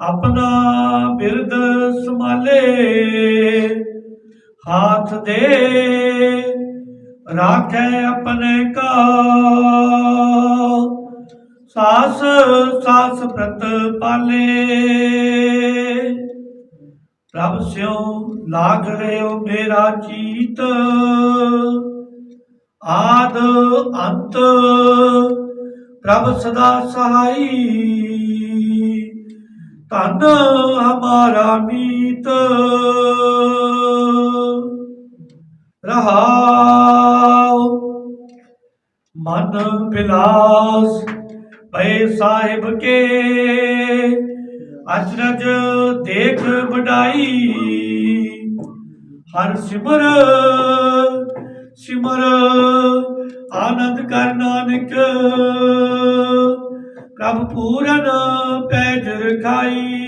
ਆਪਣਾ ਬਿਰਦ ਸੰਭਾਲੇ, ਹਾਥ ਦੇ ਰਾਖੇ ਆਪਣੇ ਕਾ ਸਾਸ ਸਾਸ ਪ੍ਰਤ ਪਾਲੇ। ਪ੍ਰਭ ਸਿਉ ਲਾਗ ਰਿਓ ਮੇਰਾ ਚੀਤ। ਆਦ ਅੰਤ ਪ੍ਰਭ ਸਦਾ ਸਹਾਈ। ਧਨ ਹਮਾਰਾ ਮੀਤ। ਰਹਾਉ। ਮਨ ਬਿਲਾਸ ਪਏ ਸਾਹਿਬ ਕੇ। ਅਚਰਜ ਦੇਖ ਵਡਾਈ। ਹਰ ਸਿਮਰ ਸਿਮਰ ਆਨੰਦ ਕਰ ਨਾਨਕ। ਪ੍ਰਭ ਪੂਰਨ ਪੈਜ ਰਖਾਈ।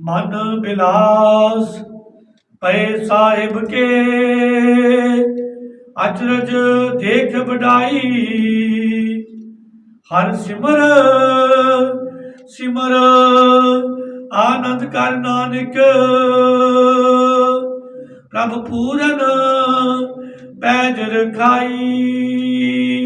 ਮਨ ਬਿਲਾਸ ਪਏ ਸਾਹਿਬ ਕੇ। ਅਚਰਜ ਦੇਖ ਵਡਾਈ। ਹਰ ਸਿਮਰ ਸਿਮਰ ਆਨੰਦ ਕਰ ਨਾਨਕ। ਪ੍ਰਭ ਪੂਰਨ ਪੈਜ ਰਖਾਈ।